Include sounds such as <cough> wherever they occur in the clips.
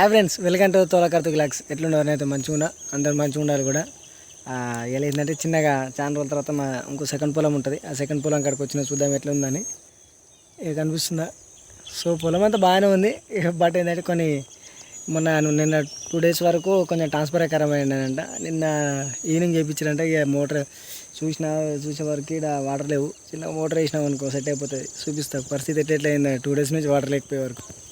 Hi friends welcome to తోలకర్తు గ్లాక్స్ ఎట్లున్నారు? అయితే మంచిగా ఉన్నా. అందరు మంచిగా ఉండాలి కూడా. ఆ, ఇలా ఏంటంటే చిన్నగా చాలా రోజుల తర్వాత మా ఇంకో సెకండ్ పొలం ఉంటుంది. ఆ సెకండ్ పొలం కాడికి వచ్చిన చూద్దాం ఎట్లా ఉందని. ఇక కనిపిస్తుందా? సో పొలం అంతా బాగానే ఉంది. ఇక బట్ ఏంటంటే కొన్ని మొన్న నిన్న టూ డేస్ వరకు కొంచెం ట్రాన్స్ఫర్ ఖరాబ్ అయ్యిందంట నిన్న ఈవినింగ్ చేయించారంట ఇక మోటార్ చూసిన చూసే వరకు ఇక్కడ వాటర్ లేవు. చిన్న మోటార్ వేసినాం అనుకో సెట్ అయిపోతుంది. చూపిస్తా. పరిస్థితి ఎట్లా ఎట్లా టూ డేస్ నుంచి వాటర్ లేకపోయే వరకు.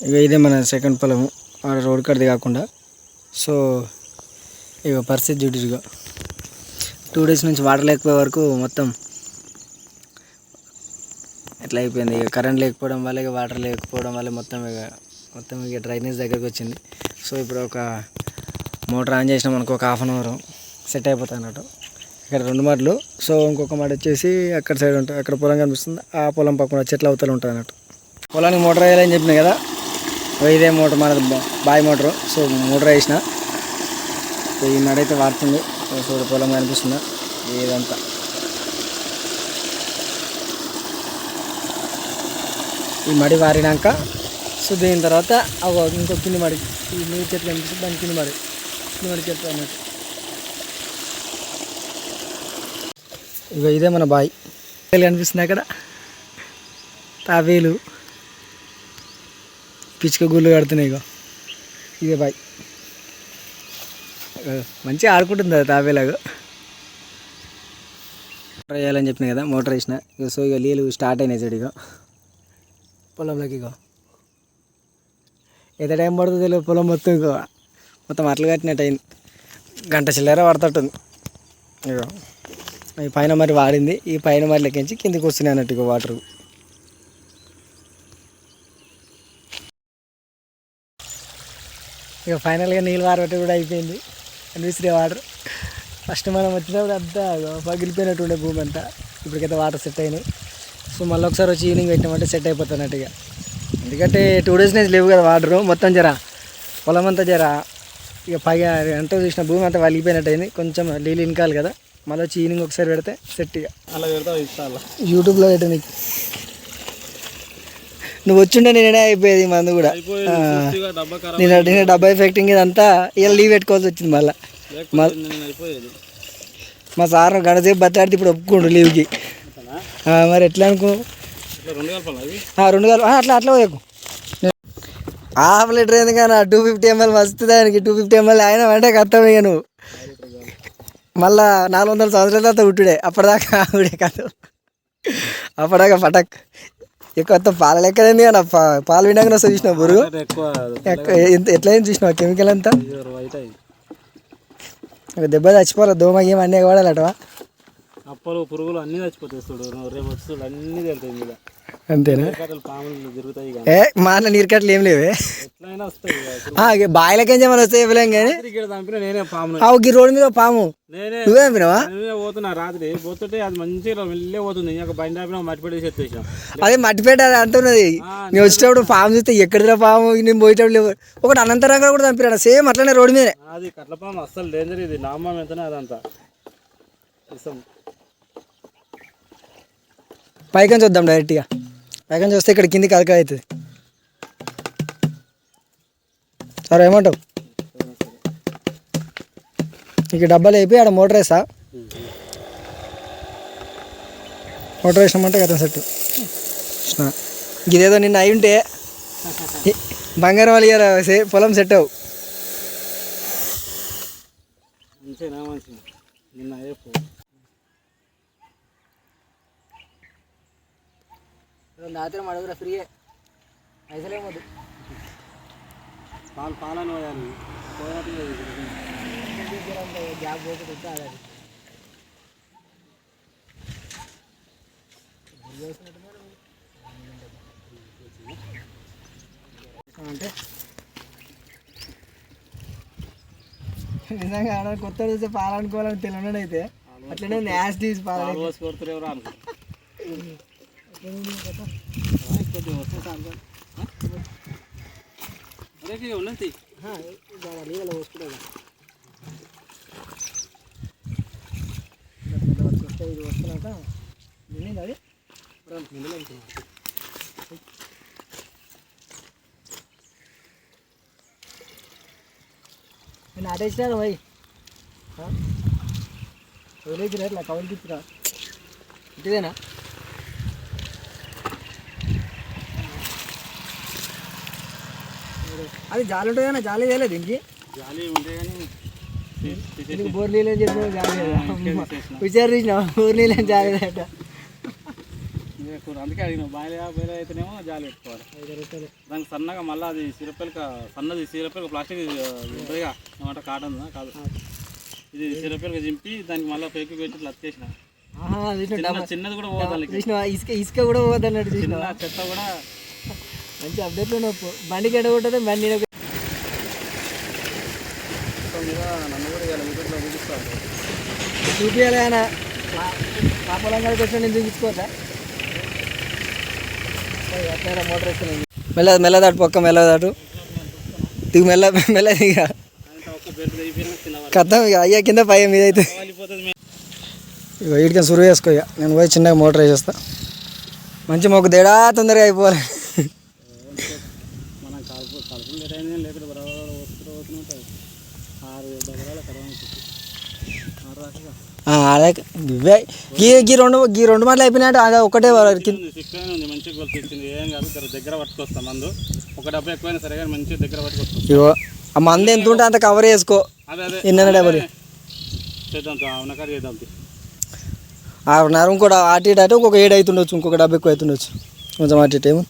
ఇక ఇదే మన సెకండ్ పొలము ఆడ రోడ్ కడిది కాకుండా. సో ఇక పరిస్థితి చూడిగా టూ డేస్ నుంచి వాటర్ లేకపోయే వరకు మొత్తం ఎట్లా అయిపోయింది? ఇక కరెంట్ లేకపోవడం వల్ల ఇక వాటర్ లేకపోవడం వల్ల మొత్తం ఇక మొత్తం ఇక డ్రైనేజ్ దగ్గరికి వచ్చింది. సో ఇప్పుడు ఒక మోటార్ ఆన్ చేసినాం అనుకో ఒక హాఫ్ అన్ అవర్ సెట్ అయిపోతుంది అన్నట్టు. ఇక్కడ రెండు మాటలు. సో ఇంకొక మాట వచ్చేసి అక్కడ సైడ్ ఉంటుంది అక్కడ పొలం కనిపిస్తుంది. ఆ పొలం పక్కన చెట్ల అవతల ఉంటుంది అన్నట్టు. పొలానికి మోటార్ వేయాలని చెప్పినాయి కదా? ఇదే మోటార్ మన బాయ్ మోటారు. సో మోటార్ వేసిన. సో ఈ మడ అయితే వాడుతుంది. సో పొలం కనిపిస్తుందా. ఏదంతా ఈ మడి వారినాక సో దీని తర్వాత ఇంకో కింది మడి. ఈ నీరు చెట్లు కనిపిస్తుంది. దాని కింది మడి. కింది మడి చెట్లు అన్నట్టు. ఇక ఇదే మన బాయ్. కనిపిస్తుంది అక్కడ. తావేలు పిచ్చుక గుళ్ళు కడుతున్నాయి ఇగో. ఇదే బాయ్. మంచిగా ఆడుకుంటుంది అది తాపేలాగా మోటార్ వేయాలని చెప్పిన కదా మోటార్ వేసిన. ఇక సో ఇక నీళ్ళు స్టార్ట్ అయినాయి చూడు ఇక పొలంలోకి ఇక ఎంత టైం పడుతుంది తెలియదు పొలం మొత్తం ఇక మొత్తం అట్లా కట్టినట్టు అయింది. గంట చిల్లర పడుతుంటుంది ఇగో. ఈ పైన మరి వాడింది ఈ పైన మరి లెక్కించి కిందికి వస్తున్నాయి అన్నట్టు ఇక వాటర్ ఇక ఫైనల్గా నీళ్ళు వారబట్టి కూడా అయిపోయింది. అనిపిస్తుంది వాటర్. ఫస్ట్ మనం వచ్చినప్పుడు అంతా ఇగో పగిలిపోయినట్టు ఉండే భూమి అంతా. ఇప్పటికైతే వాటర్ సెట్ అయినాయి. సో మళ్ళీ ఒకసారి వచ్చి ఈవినింగ్ పెట్టినామంటే సెట్ అయిపోతున్నట్టు ఇక. ఎందుకంటే టూ డేస్ నుంచి లేవు కదా వాటర్ మొత్తం జర. పొలం అంతా జర. ఇక పైగా అంతా చూసిన భూమి అంతా వలిగిపోయినట్టు అయింది కొంచెం నీళ్ళు ఇనకాలి కదా. మళ్ళీ వచ్చి ఈవినింగ్ ఒకసారి పెడితే సెట్ ఇక. అలా పెడతా ఇస్తా యూట్యూబ్లో పెట్టు నీకు నువ్వు వచ్చిండే నేనే అయిపోయేది మందు కూడా. నేను నేను డబ్బా ఎఫెక్టింగ్ ఇదంతా ఇలా లీవ్ పెట్టుకోవాల్సి వచ్చింది మళ్ళీ. మా సార్ గడసేపు బతాడితే ఇప్పుడు ఒప్పుకోండు లీవ్కి. మరి ఎట్లా అనుకున్నావు ఇట్లా రెండు కాలు అట్లా అట్లా పోయకు. హాఫ్ లీటర్ ఎందుకన్నా టూ ఫిఫ్టీ ఎంఎల్ మస్తు దానికి టూ ఫిఫ్టీ ఎంఎల్ ఆయన అంటే కథం ఇక నువ్వు. మళ్ళా నాలుగు వందల సంవత్సరాల తర్వాత ఉట్టుడే అప్పటిదాకా ఆవిడే కాదు అప్పటిదాకా పటక్. ఇక కొత్త పాల లెక్క ఏంది కదా పా- పాలు వినాక వస్తా బురుగు ఎక్కువ ఎక్క- ఎంత- ఎట్లా అయింది చూసినావు? కెమికల్ అంతా? ఒక దెబ్బ చచ్చిపోరా దోమ ఏం అన్నీ వాడాలటవా అప్పలు పురుగులు అన్నీ చచ్చిపోతాయి చూడు. రేపు చూడు అన్నీ వెళ్తాయి మీద అంతేనా? కట్టలు ఏ మా అన్న నీరుకట్లు ఏం లేవే. బాయిలకేం ఏమైనా వస్తే ఇవ్వలేం కానీ. ఆ ఒక రోడ్డు మీద పాము. నువ్వే చంపినావా? నేనే పోతున్నా రాత్రి. పోతుంటే అది మంచిగా వెళ్ళే పోతుంది. ఇంకా బండి ఆపిన మట్టి పెట్టి ఎత్తేసాం అదే మట్టిపేట అది అంత ఉన్నది. నేను వచ్చేటప్పుడు పాము చూస్తే ఎక్కడిరా పాము నేను పోయేటప్పుడు లేవు. ఒకటి అనంతరంగా కూడా చంపిరాడు సేమ్ అట్లనే రోడ్డు మీదే. అది కట్ల పాము అస్సలు డేంజర్ ఇది. నామం ఎంతనే అదంతా. ఇస్తాం. పైకంచి వద్దాం డైరెక్ట్గా పైకంచి చూస్తే ఇక్కడ కింది కలక అవుతుంది. సరే ఏమంటావు? ఇక డబ్బాలు అయిపోయి ఆడ మోటార్ వేసా మోటార్ వేసినామంటే కదా సెట్ ఇదేదో నిన్న అయి ఉంటే బంగారం వాళ్ళు పొలం సెట్ అవు మంచిగా మంచిగా నిన్న రేపు రాత్రి అడుగురా ఫ్రీయే. పైసలే వద్దు పాలు పాలని పోయాలి. గ్యాప్ పోకుండా అంటే నిజంగా ఆడ కొత్త చూస్తే పాలనుకోవాలని తెలియడం అయితే అట్లనే యాస్ తీసి పాలు ఎవరు అనుకో సాయంత్రం అదే ఉన్నది నీళ్ళ పోసుకునేది వస్తే ఇది వస్తున్నాక నిండింది అది నిండలే నేను అటేసినాను భయ్ వదిలేసినట్లా కవర్ తీసుకురా ఇంటిదేనా అది జాలి ఉంటుందన్నా జాలి వేయలేదు దీనికి. జాలి ఉంటే కానీ బోర్ నీళ్ళు అని చెప్పి జాలి తీసిన బోర్ నీళ్ళు అని జాలి. అందుకే అడిగిన బాయిల బయలు అయితేనేమో జాలి పెట్టుకోవాలి. దానికి సన్నగా మళ్ళీ అది సిరపల్క సన్నది సిరపల్క ప్లాస్టిక్ ఉంటుందిగా ఏమంటే కాటన్ కాదు. ఇది సిరపల్క చింపి దానికి మళ్ళీ పేకి పెట్టి ఇట్లా చిన్నది కూడా పోదాలి ఇసుక ఇసుక కూడా చిన్న చెత్త కూడా మంచి అప్డేట్లో నొప్పు బండికి ఎడగొట్టదు బండి చూపించాలి ఆయన మా పొలం కాడికి వచ్చిన నేను చూపించుకోవచ్చా? అట్లా మోటార్ వేస్తున్నాను మెల్ల మెల్ల దాటు పక్క మెల్ల దాటు. దిగు మెల్ల మెల్ల దిగ కథం ఇక అయ్యా కింద పై మీద అయితే. వాలిపోతుంది ఇక వీడికి సురువు వేసుకో ఇక. నేను పోయి చిన్నగా మోటార్ వేసేస్తా. మంచి మొక్క దేడా తొందరగా అయిపోవాలి మనం కలుపు కలుపులు లేట్ అయింది లేకపోతే బరాబర్ వస్తూ పోతూనే ఉంటుంది ఆరు డబ్బరాల కడవ ఆరు రాసిగా ఆ, అదే ఇవే. గీ గీ రెండు గీ రెండు మాటలు అయిపోయినట్టు అదే ఒకటే ఉంది మంచిగా ఏం కాదు దగ్గర పట్టుకొస్తాం మందు. ఒక డబ్బా ఎక్కువైనా సరే కానీ మంచిగా దగ్గర పట్టుకొస్తాం. ఇగో ఆ మంది ఎంత ఉంటే అంత కవర్ చేసుకో. ఎన్నెన్న డబ్బులు? చేద్దాం. ఆరున్నర ఇంకోటి అటు ఇటు అంటే ఇంకొక ఏడు అవుతుండొచ్చు ఇంకొక డబ్బు ఎక్కువ అవుతుండొచ్చు కొంచెం అటు ఇటు ఏమో.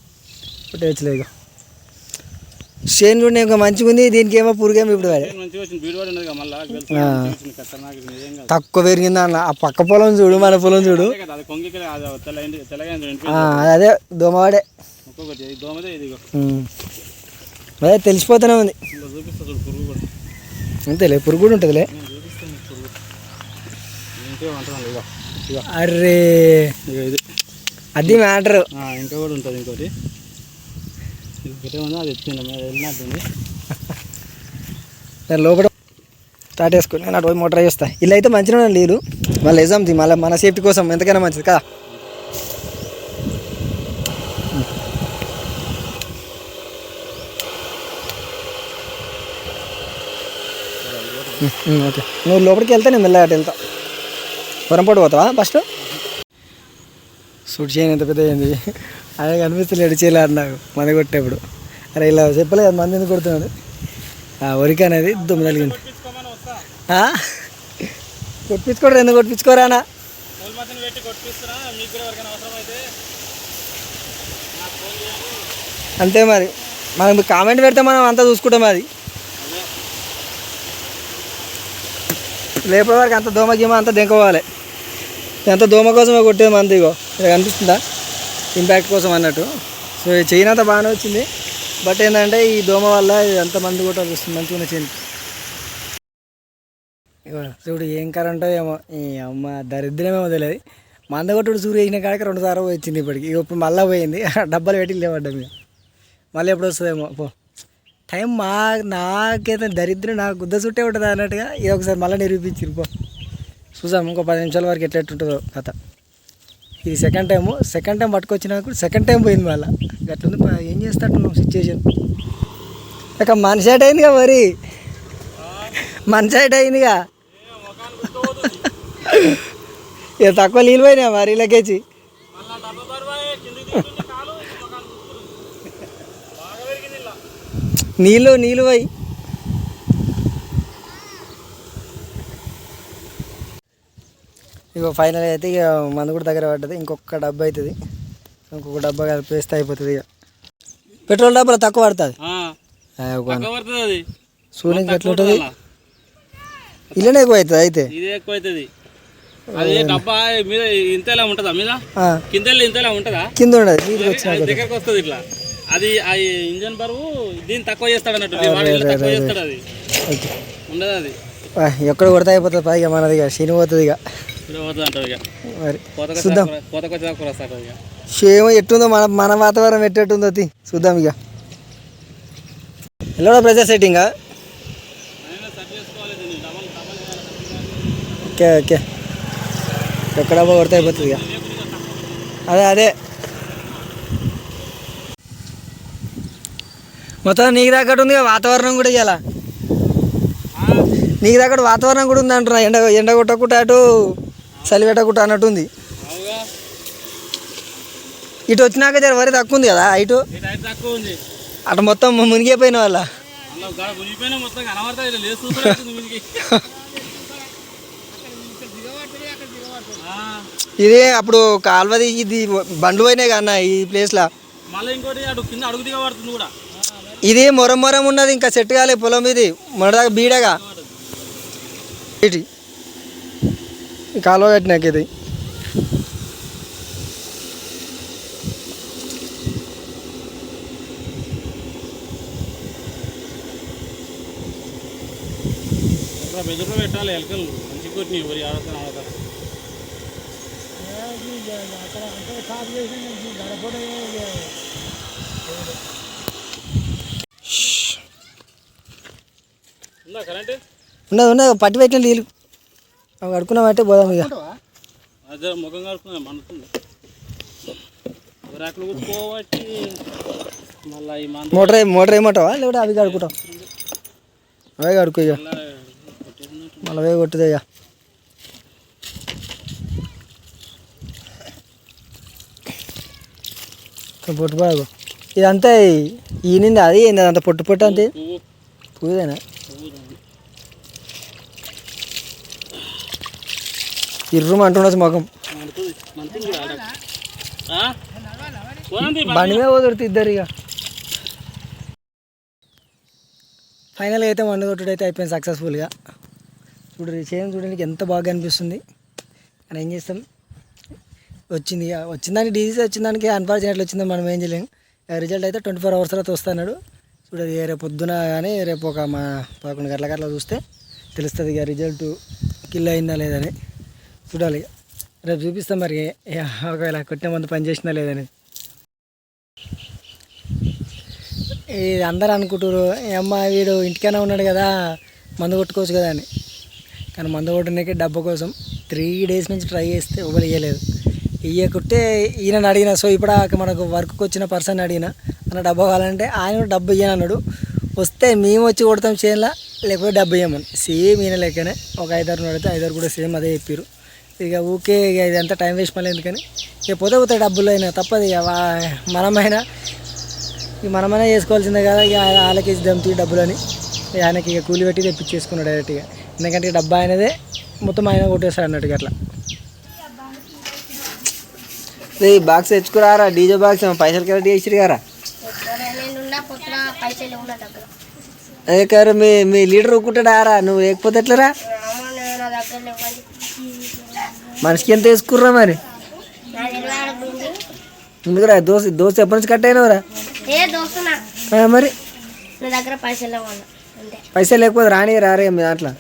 కొట్టేయచ్చులే ఇక షేన్ చూడండి ఇంకా మంచిగా ఉంది దీనికి ఏమో పురుగేమో ఇప్పుడు తక్కువ పెరిగింది అన్న. ఆ పక్క పొలం చూడు మన పొలం చూడు. అదే దోమవాడే. అదే తెలిసిపోతూనే ఉంది. అంతేలే పురుగు కూడా ఉంటుందిలే. అరే అది మ్యాటర్. ఇంకా కూడా ఉంటుంది ఇంకోటి. అది వెళ్ళినట్టుంది నేను లోపల స్టార్ట్ చేసుకుని నేను అటు పోయి మోటార్ చేస్తా ఇలా అయితే మంచిగా లేరు మళ్ళీ ఎగ్జామ్ మళ్ళీ మన సేఫ్టీ కోసం ఎంతకైనా మంచిది కదా ఓకే. నువ్వు లోపలికి వెళ్తే నేను మెల్లగా అటు వెళ్తా. పొరంపాటు పోతావా ఫస్ట్ సూట్ చేయని ఎంత పెద్ద అయింది? అదే కనిపిస్తలేడు చీల నాకు మంది కొట్టేప్పుడు. అరే ఇలా చెప్పలేదు మంది ఎందుకు కొడుతున్నాడు? ఆ వరికి అనేది దుమ్ము తగిలింది. కొట్టించుకోమని కొట్టించుకోరు ఎందుకు కొట్టించుకోరానా అంతే మరి. మనం కామెంట్ పెడితే మనం అంతా చూసుకుంటాం అది. అదే లేపే వరకు అంత దోమ గీమ అంతా దింకపోవాలి ఎంత దోమ కోసమే కొట్టేది మంది ఇగో. ఇక్కడ కనిపిస్తుందా? ఇంపాక్ట్ కోసం అన్నట్టు. సో చైన్ అంతా బాగానే వచ్చింది. బట్ ఏంటంటే ఈ దోమ వల్ల ఎంత మంది కొట్టాల్సి వస్తుంది మంచిగా చైన్ చూడు ఏం కరెంటో ఏమో. ఈ అమ్మ దరిద్రమేమో తెలియదు. మంద కొట్టుడు సూర్య వేసిన కాడికి రెండు సార్లు వచ్చింది ఇప్పటికి. ఇప్పుడు మళ్ళీ పోయింది. <laughs> డబ్బాలు పెట్టి లేవడ్డాం ఇక మళ్ళీ ఎప్పుడు వస్తుందేమో. పో. టైం మా నాకైతే దరిద్రం నాకు గుద్ద చుట్టే ఉంటుంది అన్నట్టుగా ఇది ఒకసారి మళ్ళీ నిరూపించిరు పో. చూసాం ఇంకో పది నిమిషాల వరకు ఎట్లా ఎట్టుంటుందో కథ. ఇది సెకండ్ టైము సెకండ్ టైం పట్టుకొచ్చినాక సెకండ్ టైం పోయింది మళ్ళీ. అట్లుంది ఏం చేస్తాట్టున్నాం సిచ్యువేషన్ ఇక మనిషి సైడ్ అయిందిగా మరి. మన సైడ్ అయిందిగా. ఇక తక్కువ నీళ్ళు పోయినా మరి ఇలాకేచి నీళ్ళు నీళ్ళు పోయి. ఇక ఫైనల్ అయితే ఇక మందు కూడా దగ్గర పడ్డది. ఇంకొక డబ్బా అవుతుంది ఇంకొక డబ్బా కలిపేస్తే అయిపోతుంది ఇక పెట్రోల్ డబ్బా తక్కువ పడుతుంది. సూర్యునికి ఎట్లా ఉంటుంది. ఇల్లనే ఎక్కువ అవుతుంది అయితే. ఇదే ఎక్కువ అవుతుంది. అది డబ్బా మీద ఇంతలా ఉంటుందా? మీద? కింద ఇంతలా ఉంటుందా? కింద ఉండదు దగ్గరకు వస్తుంది ఇట్లా. అది ఆ ఇంజన్ బరువు దీన్ని తక్కువ చేస్తాడు అన్నట్టు. ఈ వాడు ఇల్లు తక్కువ చేస్తాడు అది. ఓకే. ఉండదు అది. ఆ, ఎక్కడ కొడితే అయిపోతుంది పైగా మనది ఇక. శని పోతుంది ఇక. మరి చూద్దాం. సేమ్ ఎట్టుందో మన మన వాతావరణం ఎట్టెట్టుందో తి. చూద్దాం ఇక. ఎలా ప్రెజర్ సెట్టింగ్. Okay okay. ఎక్కడ కొడితే అయిపోతుంది ఇక. అదే అదే. మొత్తం నీకు తగ్గట్టు ఉంది వాతావరణం కూడా ఇలా ఆ, నీకు దగ్గర వాతావరణం కూడా ఉంది అంటున్నా ఎండ ఎండ కొట్టకుండా అటు చలి పెట్టకుండా అన్నట్టుంది ఇటు వచ్చినాక జర వరి తక్కువ ఉంది కదా ఇటు? అటు మొత్తం మునిగిపోయిన వాళ్ళ. ఇది అప్పుడు కాలువది ఇది బండ్లు పోయినాయి కన్నా ఈ ప్లేస్లో ఇది మొరం మొరం ఉన్నది ఇంకా సెట్ కాలే పొలం ఇది మొదట బీడగా. ఇటు. కాలువ కట్టినాక ఇది. బెదురులో పెట్టాలి ఎలకలు? మంచి ఎవరి ఆడతాను ఉన్నది ఉన్నది పట్టి పెట్టిన నీళ్ళు. అవి కడుక్కున్నామంటే పోదాం ఇక. అదే ముఖం కడుపుతుంది మండుతుంది రాకులు కూర్చోబట్టి మళ్ళీ ఈ మందు మోటార్ మోటార్ ఏమంటావా? లేకపోతే అవి కడుకుంటాం అవే కడుక్కో ఇక. మళ్ళా అవే కొట్టుదే ఇక. పొట్టు బాగు ఇదంతా ఈనింది అది ఏంది? అంత పొట్టు పొట్టు అంతే? పువ్వు. ఇర్రు అంటుండొచ్చు ముఖం. బండి మీద పోదొరుతుంది ఇద్దరు ఇక. ఫైనల్గా అయితే మండు కొట్టుడు అయితే అయిపోయింది సక్సెస్ఫుల్గా చూడండి చేయడం చూడడానికి ఎంత బాగా అనిపిస్తుంది అని ఏం చేస్తాం? వచ్చింది ఇక. వచ్చిందానికి డీజీ వచ్చిందానికి అన్ఫార్చునేట్లు వచ్చిందని మనం ఏం చేయలేం. రిజల్ట్ అయితే ట్వంటీ ఫోర్ అవర్స్ తర్వాత వస్తున్నాడు చూడండి రేపు పొద్దున కానీ రేపు ఒక మా పదకొండు గంటల గట్ల చూస్తే తెలుస్తుంది ఇక రిజల్ట్ కిల్ అయిందా లేదని చూడాలి. రేపు చూపిస్తాం మరి. ఒకవేళ కొట్టిన ముందు పని చేసినా లేదని. ఇది అందరు అనుకుంటారు "ఏ అమ్మ వీడు ఇంటికైనా ఉన్నాడు కదా మందు కొట్టుకోవచ్చు కదా అని. కానీ మందు కొట్టడానికి డబ్బు కోసం త్రీ డేస్ నుంచి ట్రై చేస్తే ఎవరు ఇవ్వలేదు ఇవ్వకుంటే ఈయన అడిగిన సో ఇప్పుడు మనకు వర్క్కి వచ్చిన పర్సన్ అడిగిన అన్న డబ్బు కావాలంటే ఆయన కూడా డబ్బు ఇయ్యను అన్నాడు. వస్తే మేము వచ్చి కొడతాం చేయాల లేకపోతే డబ్బు ఇవ్వమని సేమ్ ఈయన లెక్కనే ఒక ఐదారు అడిగితే ఐదారు కూడా సేమ్ అదే చెప్పారు ఇక ఊకే ఇక ఇదంతా టైం వేస్ట్ మళ్ళీ ఎందుకని? ఇక పోతే పోతే డబ్బులు అయినా తప్పదు ఇక మనమైనా ఇక మనమైనా చేసుకోవాల్సిందే కదా ఇక వాళ్ళకి ఇద్దాం తీ డబ్బులని. ఇక ఆయనకి ఇక కూలి పెట్టి తెప్పించేసుకున్నాడు డైరెక్ట్గా ఎందుకంటే డబ్బా ఆయనదే మొత్తం ఆయన కొట్టేస్తాడు అన్నట్టుగా అట్లా. ఈ బాక్స్ తెచ్చుకురారా? డీజే బాక్స్ పైసలు కరెక్ట్ చేసిరు దగ్గర. అదే కారు మీ మీ లీడర్ ఒక్కుంటాడారా నువ్వు లేకపోతే ఎట్లరా? మనిషికి ఎంత వేసుకుర్రా మరి? ఎందుకురా? దోశ దోశ ఎప్పటి నుంచి కట్ అయినవరా? మరి? దగ్గర పైసలు లేకపోతే రాని రారే మీ దాంట్లో.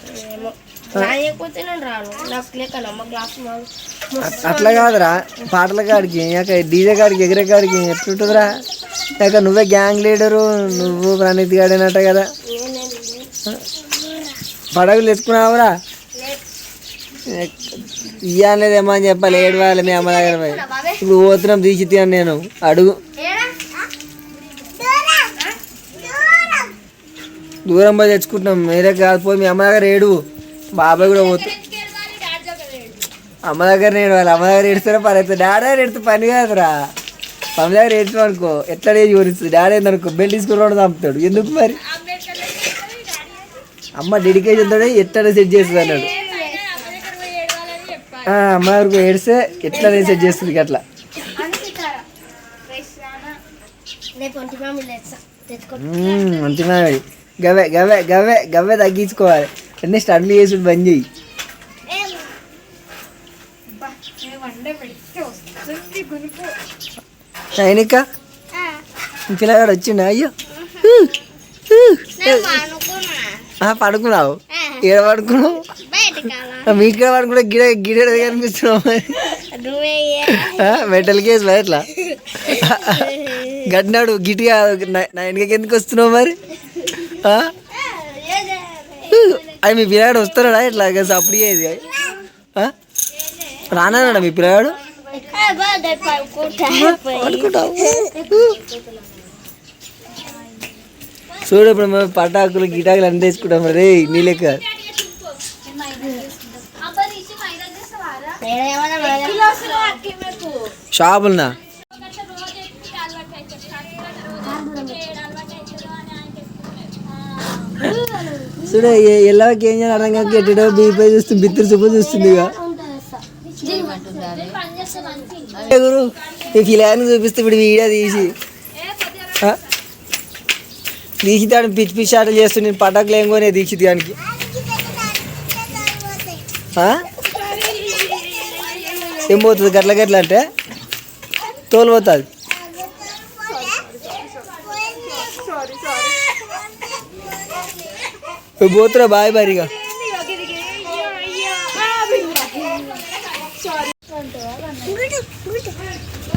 అట్లా కాదురా. పాటల కాడికి యాక డీజే కాడికి ఎగిరే కాడికి ఎట్లుంటుందిరా? యాక నువ్వే గ్యాంగ్ లీడరు నువ్వు ప్రణీత్ గాడేనట్ట కదా. పడగలు ఇవ్వలేదు ఏమో అని చెప్పాలి. ఏడవాలి మీ అమ్మ దగ్గర పోయి. ఇప్పుడు పోతున్నాం తీసి తీయను నేను. అడుగు. దూరం పోయి తెచ్చుకుంటున్నాం. మీరే కాదు పోయి మీ అమ్మ దగ్గర ఏడు. బాబాయ్ కూడా పోతు. అమ్మ దగ్గర ఏడవాలి అమ్మ దగ్గర ఏడుస్తారా పని అవుతుంది. డాడీ దగ్గర ఎడితే పని కాదురా. అమ్మ దగ్గర ఏడ్చాం అనుకో ఎట్లా ఏది డాడీ ఏందనుకో బెల్ట్ తీసుకుని చంపుతాడు. ఎందుకు మరి? అమ్మ డెడికేషన్ తోనే ఎట్లా సెట్ చేస్తుంది అన్నాడు. అమ్మ దగ్గరకు ఏడిస్తే ఎట్లా సెట్ చేస్తుంది అట్లా. మంచిగా గవే గవే గవే గవే తగ్గించుకోవాలి. అన్నీ స్టడ్లు చేసి బంద్ చెయ్యి అయినక్క పిల్లగాడు వచ్చిండా? అయ్యో. ఆ, పడుకున్నావు? ఏడ పడుకున్నావు? ఆ, మీ ఇక్కడ పడుకుంటే గిడ గిడ కనిపిస్తున్నావు మరి. మెటల్ కేసు ఎట్లా? గట్టినాడు గిటిగా నా- వెనకకి ఎందుకు వస్తున్నావు మరి? అది మీ పిల్లగాడు వస్తున్నాడా ఇట్లా అప్పుడు ఏది రానాడా మీ పిల్లగాడు చూడు ఇప్పుడు మేము పటాకులు గిటాకులు అన్నీ తెచ్చుకుంటాం రే నీ లెక్క. షాపులనా? చూడ ఎల్లకి ఏం చేయాలి అర్థం కాక ఎట్టడో బీపై చూస్తుంది బిత్తిరి చూపు చూస్తుంది ఇక. గురు ఈ ఫిలాన్ని చూపిస్తే ఇప్పుడు వీడియో తీసి. ఆ? తీసి పిచ్చి పిచ్చి ఆటలు చేస్తూ నేను పటాకులు ఏం కొనే దీక్షిత్ దానికి ఏం పోతుంది గట్ల గట్ల అంటే తోలు పోతుంది పోతురా బాయ్ బారిగా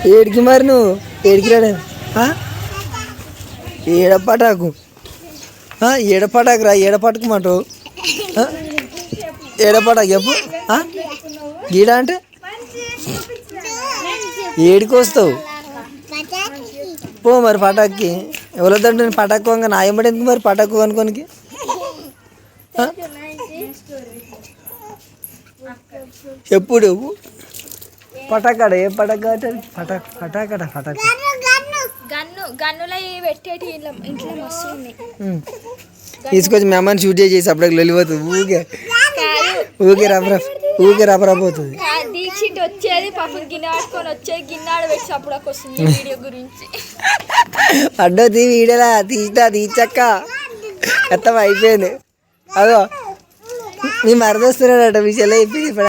ఏడికి మరి నువ్వు? ఏడికి రాడు ఏడపటాకు. ఏడపటాకు రా ఏడపటకు మాట ఏడపటాకు చెప్పు గీడ అంటే? ఏడికి వస్తావు పో మరి పటాక్కి. ఎవరితో పటాకు వంగ నా ఎంబడి ఎందుకు మరి పటాకు అనుకోనికి? ఎప్పుడు? పటాకాడ ఏ పటాక పటాక్ పటాకట పటాక్. గన్ను గన్నులో పెట్టేటి ఇంట్లో. తీసుకొచ్చి మీ అమ్మని షూట్ చేసి అప్పటికి వెళ్ళిపోతుంది ఊకే. ఊకే రఫ్ రఫ్ ఊకే రఫ్ రఫ్ అవుతుంది. కా- దీక్షిత్ వచ్చేది పాపం గిన్నె పట్టుకొని వచ్చేది గిన్నె ఆడబెట్టి అప్పుడు వస్తుంది వీడియో గురించి. అడ్డో తీ వీడేలా తీసినా తీచక్క మొత్తం అయిపోయింది. అదో మీ మరదొస్తున్నాడట మీ చెల్లె అయిపోయింది ఇప్పుడు.